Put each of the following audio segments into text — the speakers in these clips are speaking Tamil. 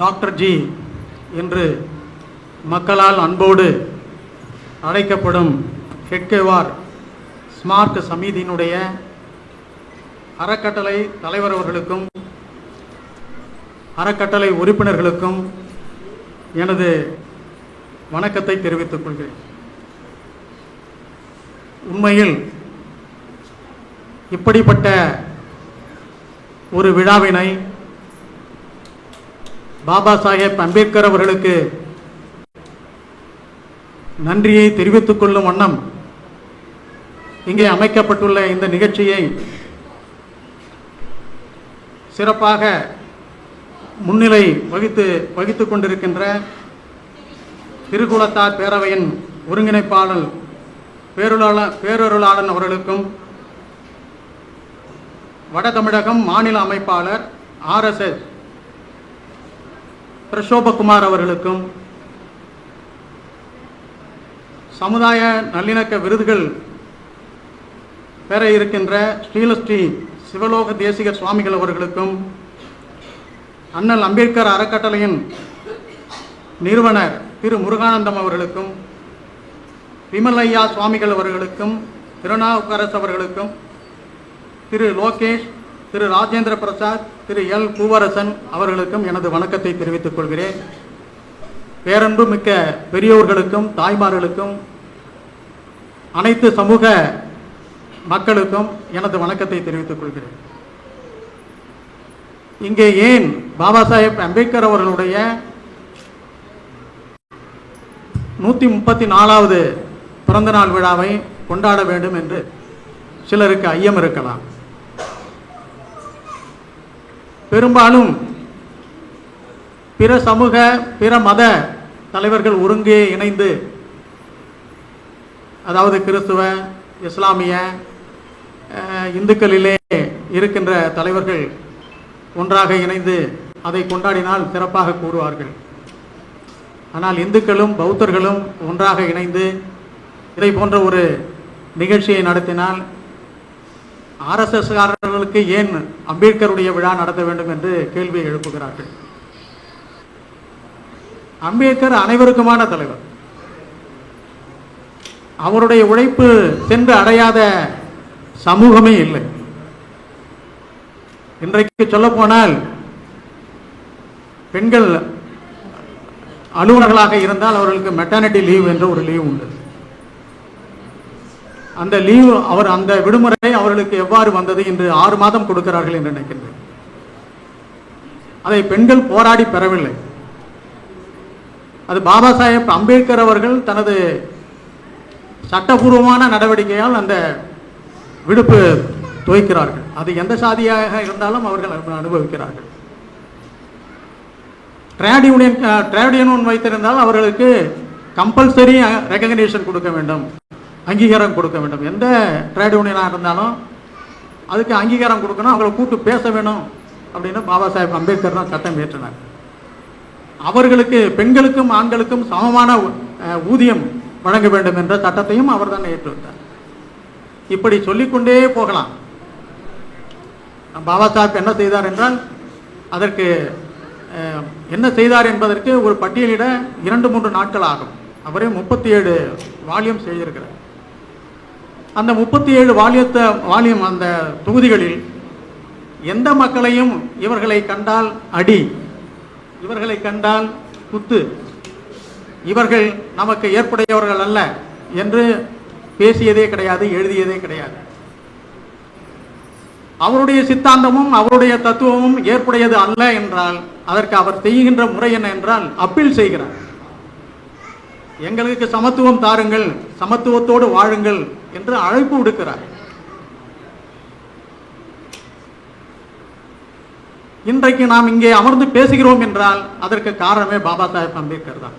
டாக்டர் ஜி என்று மக்களால் அன்போடு அழைக்கப்படும் ஹெட்கேவார் ஸ்மார்ட் சமிதியினுடைய அறக்கட்டளை தலைவர் அவர்களுக்கும் அறக்கட்டளை உறுப்பினர்களுக்கும் எனது வணக்கத்தை தெரிவித்துக் கொள்கிறேன். உண்மையில் இப்படிப்பட்ட ஒரு விழாவினை பாபா சாஹேப் அம்பேத்கர் அவர்களுக்கு நன்றியை தெரிவித்துக் கொள்ளும் வண்ணம் இங்கே அமைக்கப்பட்டுள்ள இந்த நிகழ்ச்சியை சிறப்பாக முன்னிலை வகித்து வகித்து கொண்டிருக்கின்ற திருக்குளத்தார் பேரவையின் ஒருங்கிணைப்பாளர் பேருளாள பேரொருளாளன் அவர்களுக்கும் வட தமிழகம் மாநில அமைப்பாளர் ஆர்எஸ்எஸ் பிரசோபகுமார் அவர்களுக்கும் சமுதாய நல்லிணக்க விருதுகள் பெற இருக்கின்ற ஸ்ரீலஸ்ரீ சிவலோக தேசிகர் சுவாமிகள் அவர்களுக்கும் அண்ணல் அம்பேத்கர் அறக்கட்டளையின் நிறுவனர் திரு முருகானந்தம் அவர்களுக்கும் விமலையா சுவாமிகள் அவர்களுக்கும் திருநாவுக்கரசு அவர்களுக்கும் திரு லோகேஷ் திரு ராஜேந்திர பிரசாத் திரு எல். பூவரசன் அவர்களுக்கும் எனது வணக்கத்தை தெரிவித்துக் கொள்கிறேன். பேரன்பு மிக்க பெரியோர்களுக்கும் தாய்மார்களுக்கும் அனைத்து சமூக மக்களுக்கும் எனது வணக்கத்தை தெரிவித்துக் கொள்கிறேன். இங்கே ஏன் பாபா சாஹேப் அம்பேத்கர் அவர்களுடைய நூற்றி முப்பத்தி நாலாவது பிறந்தநாள் விழாவை கொண்டாட வேண்டும் என்று சிலருக்கு ஐயம் இருக்கலாம். பெரும்பாலும் பிற சமூக பிற மத தலைவர்கள் ஒருங்கே இணைந்து அதாவது கிறிஸ்துவ இஸ்லாமிய இந்துக்களிலே இருக்கின்ற தலைவர்கள் ஒன்றாக இணைந்து அதை கொண்டாடினால் சிறப்பாக கூறுவார்கள். ஆனால் இந்துக்களும் பௌத்தர்களும் ஒன்றாக இணைந்து இதை போன்ற ஒரு நிகழ்ச்சியை நடத்தினால் ஆர்எஸ்எஸ்காரர்களுக்கு ஏன் அம்பேத்கருடைய விழா நடத்த வேண்டும் என்று கேள்வியை எழுப்புகிறார்கள்? அம்பேத்கர் அனைவருக்குமான தலைவர். அவருடைய உழைப்பு சென்று அடையாத சமூகமே இல்லை. இன்றைக்கு சொல்லப்போனால் பெண்கள் அலுவலர்களாக இருந்தால் அவர்களுக்கு மெட்டர்னிட்டி லீவ் என்ற ஒரு லீவ் உண்டு. அந்த லீவ் அவர் அந்த விடுமுறை அவர்களுக்கு எவ்வாறு வந்தது என்று ஆறு மாதம் கொடுக்கிறார்கள் என்று நினைக்கின்றேன். அதை பெண்கள் போராடி பெறவில்லை. அது பாபா சாஹேப் அம்பேத்கர் அவர்கள் தனது சட்டபூர்வமான நடவடிக்கையால் அந்த விடுப்பு துவைக்கிறார்கள். அது எந்த சாதியாக இருந்தாலும் அவர்கள் அனுபவிக்கிறார்கள். ட்ரேட் யூனியன் ட்ரேட் யூனியன் வைத்திருந்தால் அவர்களுக்கு கம்பல்சரி ரெகக்னேஷன் கொடுக்க வேண்டும். அங்கீகாரம் கொடுக்க வேண்டும். எந்த ட்ரேட் யூனியனாக இருந்தாலும் அதுக்கு அங்கீகாரம் கொடுக்கணும் அவங்களை கூப்பிட்டு பேச வேணும் அப்படின்னு பாபா சாஹேப் அம்பேத்கர் தான் சட்டம் ஏற்றினார் அவர்களுக்கு பெண்களுக்கும் ஆண்களுக்கும் சமமான ஊதியம் வழங்க வேண்டும் என்ற சட்டத்தையும் அவர் தான் ஏற்றுவித்தார் இப்படி சொல்லிக்கொண்டே போகலாம். பாபா சாஹேப் என்ன செய்தார் என்றால் அதற்கு என்ன செய்தார் என்பதற்கு ஒரு பட்டியலிட இரண்டு மூன்று நாட்கள் ஆகும். அவரே முப்பத்தி ஏழு வால்யூம் செய்திருக்கிறார். அந்த முப்பத்தி ஏழு வாலியத்தை வால்யூம் அந்த தொகுதிகளில் எந்த மக்களையும் இவர்களை கண்டால் அடி இவர்களை கண்டால் குத்து இவர்கள் நமக்கு ஏற்புடையவர்கள் அல்ல என்று பேசியதே கிடையாது எழுதியதே கிடையாது. அவருடைய சித்தாந்தமும் அவருடைய தத்துவமும் ஏற்புடையது அல்ல என்றால் அதற்கு அவர் செய்கின்ற முறை என்ன என்றால் அப்பீல் செய்கிறார். எங்களுக்கு சமத்துவம் தாருங்கள் சமத்துவத்தோடு வாழுங்கள் என்று அழைப்பு விடுக்கிறார். இன்றைக்கு நாம் இங்கே அமர்ந்து பேசுகிறோம் என்றால் அதற்கு காரணமே பாபா சாஹேப் அம்பேத்கர் தான்.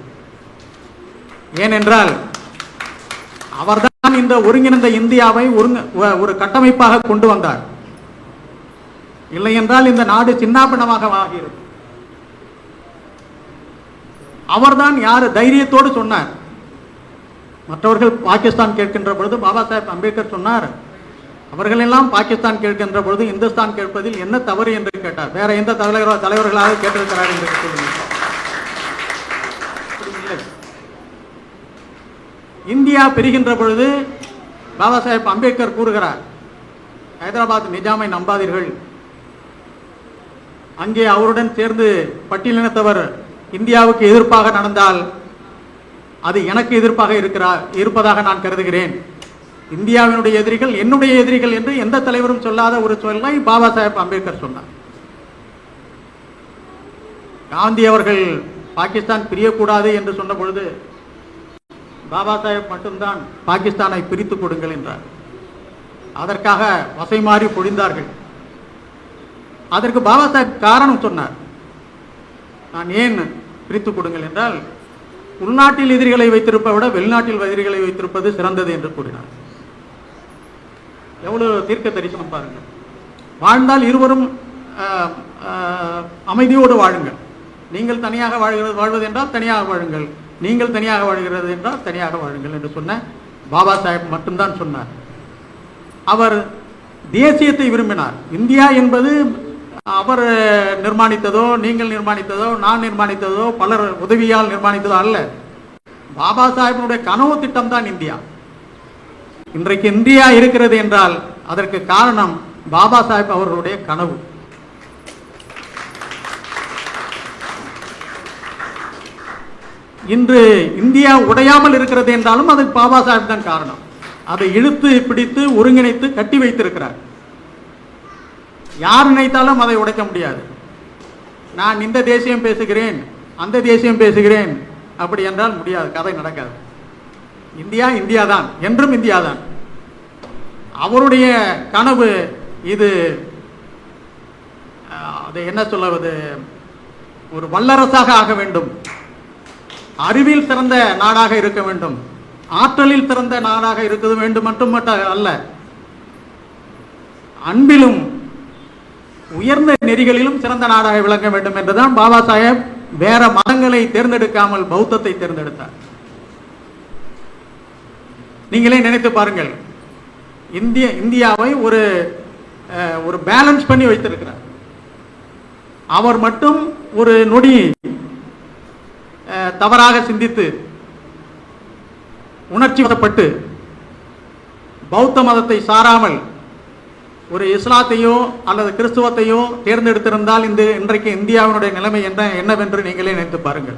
ஏனென்றால் அவர்தான் இந்த ஒருங்கிணைந்த இந்தியாவை ஒருங்க ஒரு கட்டமைப்பாக கொண்டு வந்தார். இல்லை என்றால் இந்த நாடு சின்னாபின்னமாக ஆகியிருக்கும். அவர்தான் யார்? தைரியத்தோடு சொன்னார். மற்றவர்கள் பாகிஸ்தான் கேட்கின்ற பொழுது பாபா சாஹேப் அம்பேத்கர் சொன்னார் அவர்களெல்லாம் பாகிஸ்தான் கேட்கின்ற பொழுது இந்துஸ்தான் கேட்பதில் என்ன தவறு? என்று கேட்டார். வேற எந்த தலைவர் தலைவர்களாக கேட்டிருக்கிறார் என்று சொல்லுங்கள். இந்தியா பிரிகின்ற பொழுது பாபா சாஹேப் அம்பேத்கர் கூறுகிறார் ஹைதராபாத் நிஜாமை நம்பாதீர்கள். அங்கே அவருடன் சேர்ந்து பட்டியலினத்தவர் இந்தியாவுக்கு எதிர்ப்பாக நடந்தால் அது எனக்கு எதிர்ப்பாக இருக்கிறார் இருப்பதாக நான் கருதுகிறேன். இந்தியாவினுடைய எதிரிகள் என்னுடைய எதிரிகள் என்று எந்த தலைவரும் சொல்லாத ஒரு சொல்லை பாபா சாஹேப் அம்பேத்கர் சொன்னார். காந்தி அவர்கள் பாகிஸ்தான் பிரியக்கூடாது என்று சொன்ன பொழுது பாபா சாஹேப் மட்டும்தான் பாகிஸ்தானை பிரித்து கொடுங்கள் என்றார். அதற்காக வசை மாறி பொழிந்தார்கள். அதற்கு பாபா சாஹேப் காரணம் சொன்னார். நான் ஏன் பிரித்து கொடுங்கள் என்றால் உள்நாட்டில் எதிரிகளை வைத்திருப்பதை விட வெளிநாட்டில் எதிரிகளை வைத்திருப்பது சிறந்தது என்று கூறினார். எவ்வளவு தீர்க்க தரிசனம் பாருங்கள். வாழ்ந்தால் இருவரும் ஆஹ், ஆஹ், அமைதியோடு வாழுங்கள். நீங்கள் தனியாக வாழ்கிறது வாழ்வது என்றால் தனியாக வாழுங்கள். நீங்கள் தனியாக வாழ்கிறது என்றால் தனியாக வாழுங்கள் என்று சொன்ன பாபா சாஹேப் மட்டும்தான் சொன்னார். அவர் தேசியத்தை விரும்பினார். இந்தியா என்பது அவர் நிர்மாணித்ததோ நீங்கள் நிர்மாணித்ததோ நான் நிர்மாணித்ததோ பலர் உதவியால் நிர்மாணித்ததோ அல்ல. பாபா சாஹிப்பினுடைய கனவு திட்டம் தான் இந்தியா. இன்றைக்கு இந்தியா இருக்கிறது என்றால் அதற்கு காரணம் பாபா சாஹிப் அவர்களுடைய கனவு. இன்று இந்தியா உடையாமல் இருக்கிறது என்றாலும் அதுக்கு பாபா சாஹிப் தான் காரணம். அதை இழுத்து பிடித்து ஒருங்கிணைத்து கட்டி வைத்திருக்கிறார். யார் நினைத்தாலும் அதை உடைக்க முடியாது. நான் இந்த தேசியம் பேசுகிறேன் அந்த தேசியம் பேசுகிறேன் அப்படி என்றால் முடியாது கதை நடக்காது. இந்தியா இந்தியா தான் என்றும் இந்தியா தான் அவருடைய கனவு இது அது அதை என்ன சொல்லுவது? ஒரு வல்லரசாக ஆக வேண்டும். அறிவில் சிறந்த நாடாக இருக்க வேண்டும். ஆற்றலில் சிறந்த நாடாக இருக்க வேண்டும் மட்டும் மட்டும் அல்ல அன்பிலும் உயர்ந்த நெறிகளிலும் சிறந்த நாடாக விளங்க வேண்டும் என்றுதான் பாபா சாஹேப் வேற மதங்களை தேர்ந்தெடுக்காமல் பௌத்தத்தை தேர்ந்தெடுத்தார். நீங்களே நினைத்து பாருங்கள் இந்திய இந்தியாவை ஒரு ஒரு பேலன்ஸ் பண்ணி வைத்திருக்கிறார். அவர் மட்டும் ஒரு நொடி அஹ், தவறாக சிந்தித்து உணர்ச்சி வசப்பட்டு பௌத்த மதத்தை சாராமல் ஒரு இஸ்லாத்தையும் அல்லது கிறிஸ்துவத்தையும் தேர்ந்தெடுத்திருந்தால் இந்த இன்றைக்கு இந்தியாவினுடைய நிலைமை என்ன என்னவென்று நீங்களே நினைத்து பாருங்கள்.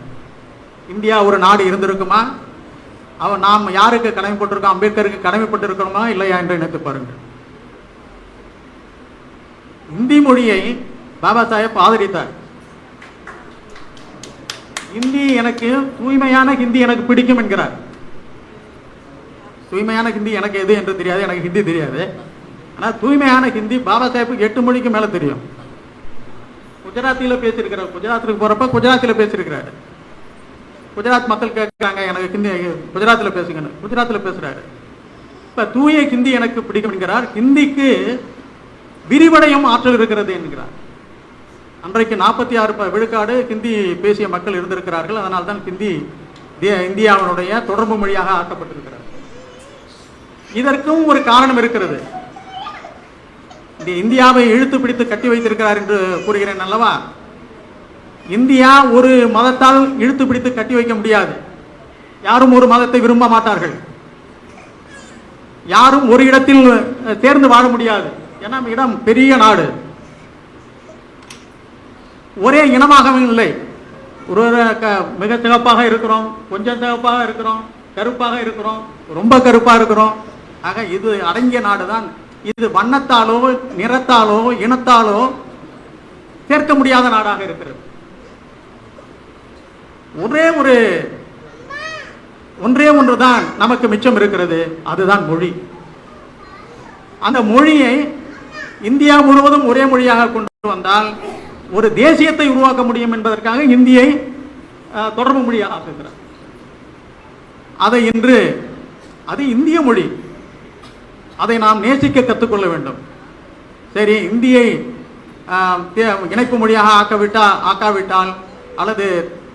இந்தியா ஒரு நாடு இருந்திருக்குமா? அவன் நாம் யாருக்கு கடமைப்பட்டிருக்கோம்? அம்பேத்கருக்கு கடமைப்பட்டிருக்கணுமா? இல்லையா என்று நினைத்து பாருங்கள். இந்தி மொழியை பாபா சாஹேப் ஆதரித்தார். ஹிந்தி எனக்கு தூய்மையான ஹிந்தி எனக்கு பிடிக்கும் என்கிறார். தூய்மையான ஹிந்தி எனக்கு எது என்று தெரியாது எனக்கு ஹிந்தி தெரியாது. ஆனால் தூய்மையான ஹிந்தி பாபா சாஹேபுக்கு எட்டு மொழிக்கு மேலே தெரியும். குஜராத்தியில் பேசியிருக்கிறார். குஜராத்துக்கு போகிறப்ப குஜராத்தில் பேசியிருக்கிறாரு. குஜராத் மக்கள் கேட்குறாங்க எனக்கு ஹிந்தி குஜராத்தில் பேசுங்கன்னு. குஜராத்தில் பேசுகிறாரு இப்போ தூய ஹிந்தி எனக்கு பிடிக்கும் என்கிறார். ஹிந்திக்கு விரிவடையும் ஆற்றல் இருக்கிறது என்கிறார். அன்றைக்கு நாற்பத்தி ஆறு ப- விழுக்காடு ஹிந்தி பேசிய மக்கள் இருந்திருக்கிறார்கள். அதனால் தான் ஹிந்தி தே- இந்தியாவினுடைய தொடர்பு மொழியாக ஆக்கப்பட்டிருக்கிறது இதற்கும் ஒரு காரணம் இருக்கிறது. இந்தியாவை இழுத்து பிடித்து கட்டி வைத்திருக்கிறார் என்று கூறுகிறேன் அல்லவா? இந்தியா ஒரு மதத்தால் இழுத்து பிடித்து கட்டி வைக்க முடியாது. யாரும் ஒரு மதத்தை விரும்ப மாட்டார்கள். யாரும் ஒரு இடத்தில் சேர்ந்து தேர்ந்து வாழ முடியாது. ஏன்னா இடம் பெரிய நாடு. ஒரே இனமாகவும் இல்லை. ஒரு மிக சிகப்பாக இருக்கிறோம் கொஞ்சம் சிகப்பாக இருக்கிறோம் கருப்பாக இருக்கிறோம் ரொம்ப கருப்பாக இருக்கிறோம். ஆக இது அடங்கிய நாடு தான் இது வண்ணத்தாலோ நிறத்தாலோ இனத்தாலோ சேர்க்க முடியாத நாடாக இருக்கிறது. ஒரே ஒரு ஒன்றே ஒன்றுதான் நமக்கு மிச்சம் இருக்கிறது. அதுதான் மொழி. அந்த மொழியை இந்தியா முழுவதும் ஒரே மொழியாக கொண்டு வந்தால் ஒரு தேசியத்தை உருவாக்க முடியும் என்பதற்காக இந்தியை அஹ், தொடர்பு மொழியாக ஆக்குகிறார். அதை இன்று அது இந்திய மொழி. அதை நாம் நேசிக்க கற்றுக்கொள்ள வேண்டும். சரி இந்தியை ஆஹ், இணைப்பு மொழியாக ஆக்கவிட்டால் ஆக்காவிட்டால் அல்லது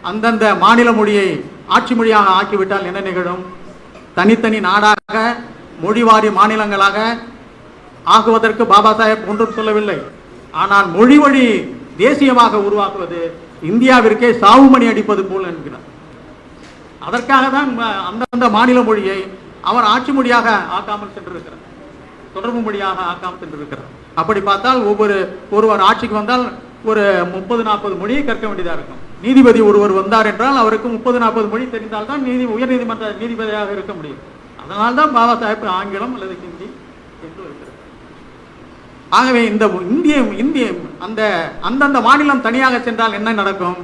அந்தந்த மாநில மொழியை ஆட்சி மொழியாக ஆக்கிவிட்டால் என்ன நிகழும்? தனித்தனி நாடாக மொழிவாரி மாநிலங்களாக ஆகுவதற்கு பாபா சாஹேப் ஒன்றும் சொல்லவில்லை. ஆனால் மொழி வழி தேசியமாக உருவாக்குவது இந்தியாவிற்கே சாவுமணி அடிப்பது போல் என்கிறார். அதற்காக தான் அந்தந்த மாநில மொழியை அவர் ஆட்சி மொழியாக ஆக்காமல் சென்றிருக்கிறார். தொடர்பு மொழியாக ஆக்காமல் சென்றிருக்கிறார். அப்படி பார்த்தால் ஒவ்வொரு ஒருவர் ஆட்சிக்கு வந்தால் ஒரு முப்பது நாற்பது மொழியை கற்க வேண்டியதாக இருக்கும். நீதிபதி ஒருவர் வந்தார் என்றால் அவருக்கு முப்பது நாற்பது மொழி தெரிந்தால்தான் நீதி உயர்நீதிமன்ற நீதிபதியாக இருக்க முடியும். அதனால்தான் தான் பாபா சாஹேப் ஆங்கிலம் அல்லது ஹிந்தி என்று இருக்கிறது. ஆகவே இந்த இந்திய இந்திய அந்த அந்தந்த மாநிலம் தனியாக சென்றால் என்ன நடக்கும்?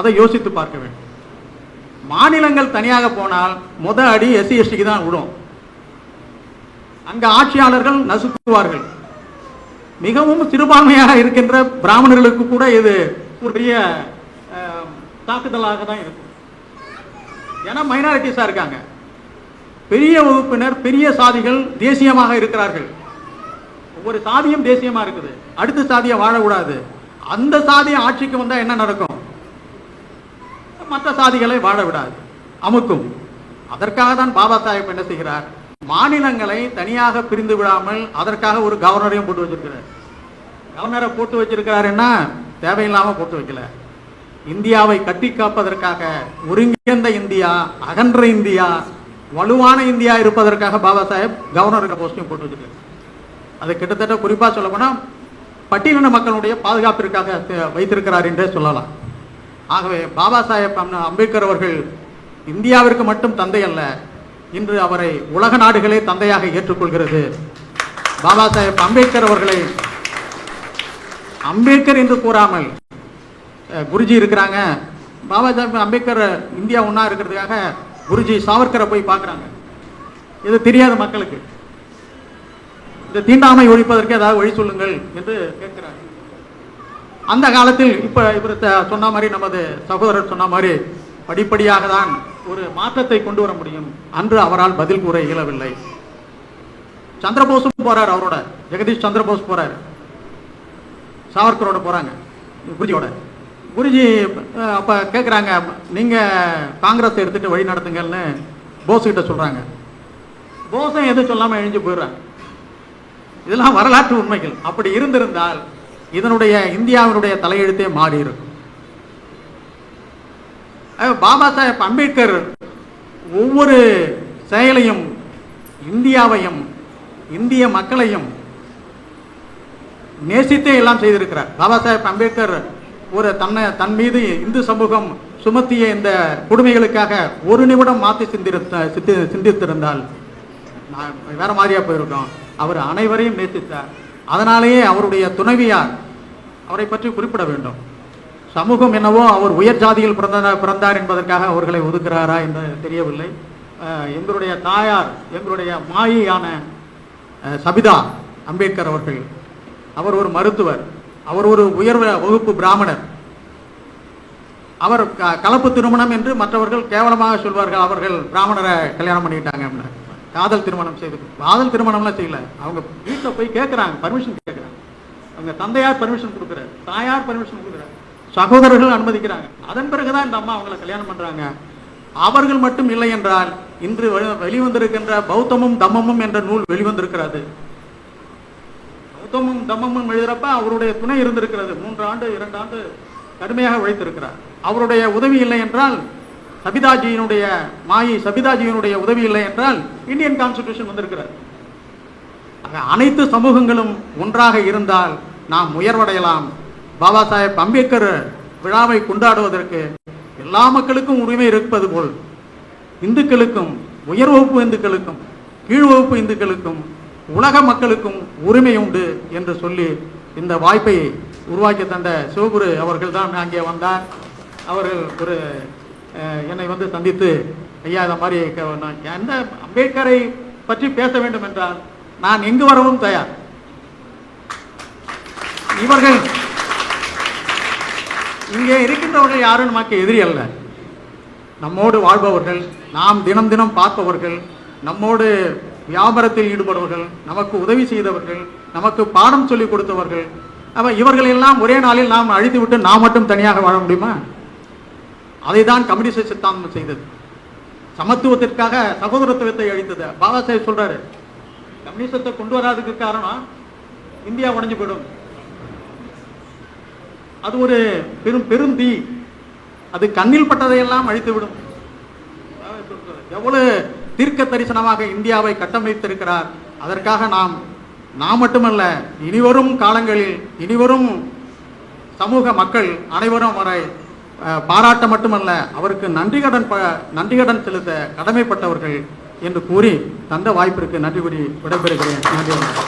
அதை யோசித்து பார்க்க வேண்டும். மாநிலங்கள் தனியாக போனால் முத அடி எஸ்சி எஸ்டிக்கு தான் விடும். அங்க ஆட்சியாளர்கள் நசுக்குவார்கள். மிகவும் சிறுபான்மையாக இருக்கின்ற பிராமணர்களுக்கு கூட இது ஒரு பெரிய தாக்குதலாக தான் இருக்கும். ஏன்னா மைனாரிட்டிஸா இருக்காங்க. பெரிய வகுப்பினர் பெரிய சாதிகள் தேசியமாக இருக்கிறார்கள். ஒவ்வொரு சாதியும் தேசியமா இருக்குது. அடுத்த சாதியை வாழக்கூடாது. அந்த சாதியை ஆட்சிக்கு வந்தா என்ன நடக்கும்? மற்ற சாதிகளை வாழ விடாது. அமுக்கும். அதற்காக தான் பாபா சாஹேப் என்ன செய்கிறார்? மாநிலங்களை தனியாக பிரிந்து விடாமல் அதற்காக ஒரு கவர்னரையும் போட்டு வச்சிருக்கிறார். கவர்னரை போட்டு வச்சிருக்கிறாருன்னா தேவையில்லாம போட்டு வைக்கல. இந்தியாவை கட்டி காப்பதற்காக ஒருங்கிணைந்த இந்தியா அகன்ற இந்தியா வலுவான இந்தியா இருப்பதற்காக பாபா சாஹேப் கவர்னருக்கு போஸ்டையும் போட்டு வச்சிருக்காரு அது கிட்டத்தட்ட குறிப்பா சொல்ல போனா பட்டியலின மக்களுடைய பாதுகாப்பிற்காக வைத்திருக்கிறார் என்றே சொல்லலாம். ஆகவே பாபா சாஹேப் அம்பேத்கர் அவர்கள் இந்தியாவிற்கு மட்டும் தந்தை அல்ல இன்று அவரை உலக நாடுகளே தந்தையாக ஏற்றுக்கொள்கிறது. பாபா சாஹேப் அம்பேத்கர் அவர்களை அம்பேத்கர் என்று கூறாமல் அஹ், குருஜி இருக்கிறாங்க. பாபா சாஹேப் அம்பேத்கர் இந்தியா ஒண்ணா இருக்கிறதுக்காக குருஜி சாவர்கரை போய் பார்க்குறாங்க. இது தெரியாத மக்களுக்கு. இந்த தீண்டாமை ஒழிப்பதற்கு ஏதாவது வழி சொல்லுங்கள் என்று கேட்கிறாங்க. அந்த காலத்தில் இப்போ இவர் சொன்ன மாதிரி நமது சகோதரர் சொன்ன மாதிரி படிப்படியாக தான் ஒரு மாற்றத்தை கொண்டு வர முடியும். அன்று அவரால் பதில் கூற இயலவில்லை. சந்திரபோஸும் போறார் அவரோட. ஜெகதீஷ் சந்திரபோஸ் போறார். சாவர்கரோட போறாங்க. குருஜியோட. குருஜி அப்போ அப்ப நீங்கள் நீங்க காங்கிரஸ் எடுத்துட்டு வழி நடத்துங்கன்னு போஸ் கிட்ட சொல்றாங்க. போஸும் எதுவும் சொல்லாமல் எழுஞ்சு போயிடுறாங்க. இதெல்லாம் வரலாற்று உண்மைகள். அப்படி இருந்திருந்தால் இதனுடைய இந்தியாவினுடைய தலையெழுத்தே மாறி இருக்கும். பாபா சாஹேப் அம்பேத்கர் ஒவ்வொரு செயலையும் இந்தியாவையும் இந்திய மக்களையும் நேசித்தே எல்லாம் செய்திருக்கிறார். பாபா சாஹேப் அம்பேத்கர் ஒரு தன்னை தன் மீது இந்து சமூகம் சுமத்திய இந்த கொடுமைகளுக்காக ஒரு நிமிடம் மாற்றி சிந்திருத்த சித்தி சிந்தித்திருந்தால் வேற மாதிரியா போயிருக்கோம். அவர் அனைவரையும் நேசித்தார். அதனாலேயே அவருடைய துணைவியார் அவரை பற்றி குறிப்பிட வேண்டும். சமூகம் என்னவோ அவர் உயர் ஜாதியில் பிறந்தார் பிறந்தார் என்பதற்காக அவர்களை ஒதுக்கிறாரா என்று தெரியவில்லை. எங்களுடைய தாயார் எங்களுடைய மாயியான சபிதா அம்பேத்கர் அவர்கள் அவர் ஒரு மருத்துவர் அவர் ஒரு உயர் வகுப்பு பிராமணர். அவர் க- கலப்பு திருமணம் என்று மற்றவர்கள் கேவலமாக சொல்வார்கள் அவர்கள் பிராமணரை கல்யாணம் பண்ணிட்டாங்க அப்படின்னு. காதல் திருமணம் செய்து காதல் திருமணம்லாம் செய்யல. அவங்க வீட்டில் போய் கேட்குறாங்க பர்மிஷன் கேட்குறாங்க அவங்க தந்தையார் பர்மிஷன் கொடுக்குறாரு தாயார் பர்மிஷன் கொடுக்குறாரு. சகோதரர்கள் அனுமதிக்கிறாங்க. அதன் பிறகுதான் இந்த அம்மா அவங்களை கல்யாணம் பண்றாங்க. அவர்கள் மட்டும் இல்லை என்றால் இன்று வெளி- வெளிவந்திருக்கின்ற பௌத்தமும் தம்மமும் என்ற நூல் வெளிவந்திருக்கிறது. பௌத்தமும் தம்மமும் எழுதுறப்ப அவருடைய துணை இருந்திருக்கிறது. மூன்று ஆண்டு இரண்டு ஆண்டு கடுமையாக உழைத்திருக்கிறார். அவருடைய உதவி இல்லை என்றால் சபிதாஜியினுடைய மாயி சபிதாஜியினுடைய உதவி இல்லை என்றால் இந்தியன் கான்ஸ்டிடியூஷன் வந்திருக்கிறார் ஆக அனைத்து சமூகங்களும் ஒன்றாக இருந்தால் நாம் உயர்வடையலாம். பாபா சாஹேப் அம்பேத்கர் விழாவை கொண்டாடுவதற்கு எல்லா மக்களுக்கும் உரிமை இருப்பது போல். இந்துக்களுக்கும் உயர் வகுப்பு இந்துக்களுக்கும் கீழ் வகுப்பு இந்துக்களுக்கும் உலக மக்களுக்கும் உரிமை உண்டு என்று சொல்லி இந்த வாய்ப்பை உருவாக்கி தந்த சிவகுரு அவர்கள் தான் அங்கே வந்தார். அவர்கள் ஒரு என்னை வந்து சந்தித்து ஐயா இந்த மாதிரி என்ன எந்த அம்பேத்கரை பற்றி பேச வேண்டும் என்றால் நான் எங்கு வரவும் தயார்? இவர்கள் இங்கே இருக்கின்றவர்கள் யாரும் நமக்கு எதிரி அல்ல. நம்மோடு வாழ்பவர்கள் நாம் தினம் தினம் பார்ப்பவர்கள் நம்மோடு வியாபாரத்தில் ஈடுபடுபவர்கள் நமக்கு உதவி செய்தவர்கள் நமக்கு பாடம் சொல்லிக் கொடுத்தவர்கள் அப்ப இவர்களெல்லாம் ஒரே நாளில் நாம் அழித்து விட்டு நாம் மட்டும் தனியாக வாழ முடியுமா? அதை தான் கம்யூனிஸ்ட் சித்தாந்தம் செய்தது. சமத்துவத்திற்காக சகோதரத்துவத்தை அழித்தது. பாபா சாஹிப் சொல்றாரு கம்யூனிசத்தை கொண்டு வராதுக்கு காரணம் இந்தியா உடைஞ்சு போயிடும். அது ஒரு பெரும் பெரும் தீ. அது கண்ணில் பட்டதையெல்லாம் அழித்து விடும். எவ்வளவு தீர்க்க தரிசனமாக இந்தியாவை கட்டமைத்திருக்கிறார். அதற்காக நாம் நாம் மட்டுமல்ல இனிவரும் காலங்களில் இனிவரும் சமூக மக்கள் அனைவரும் வரை பாராட்ட மட்டுமல்ல அவருக்கு நன்றிகடன் ப- நன்றிகடன் செலுத்த கடமைப்பட்டவர்கள் என்று கூறி தந்த வாய்ப்பிற்கு நன்றி கூறி விடைபெறுகிறேன். நன்றி.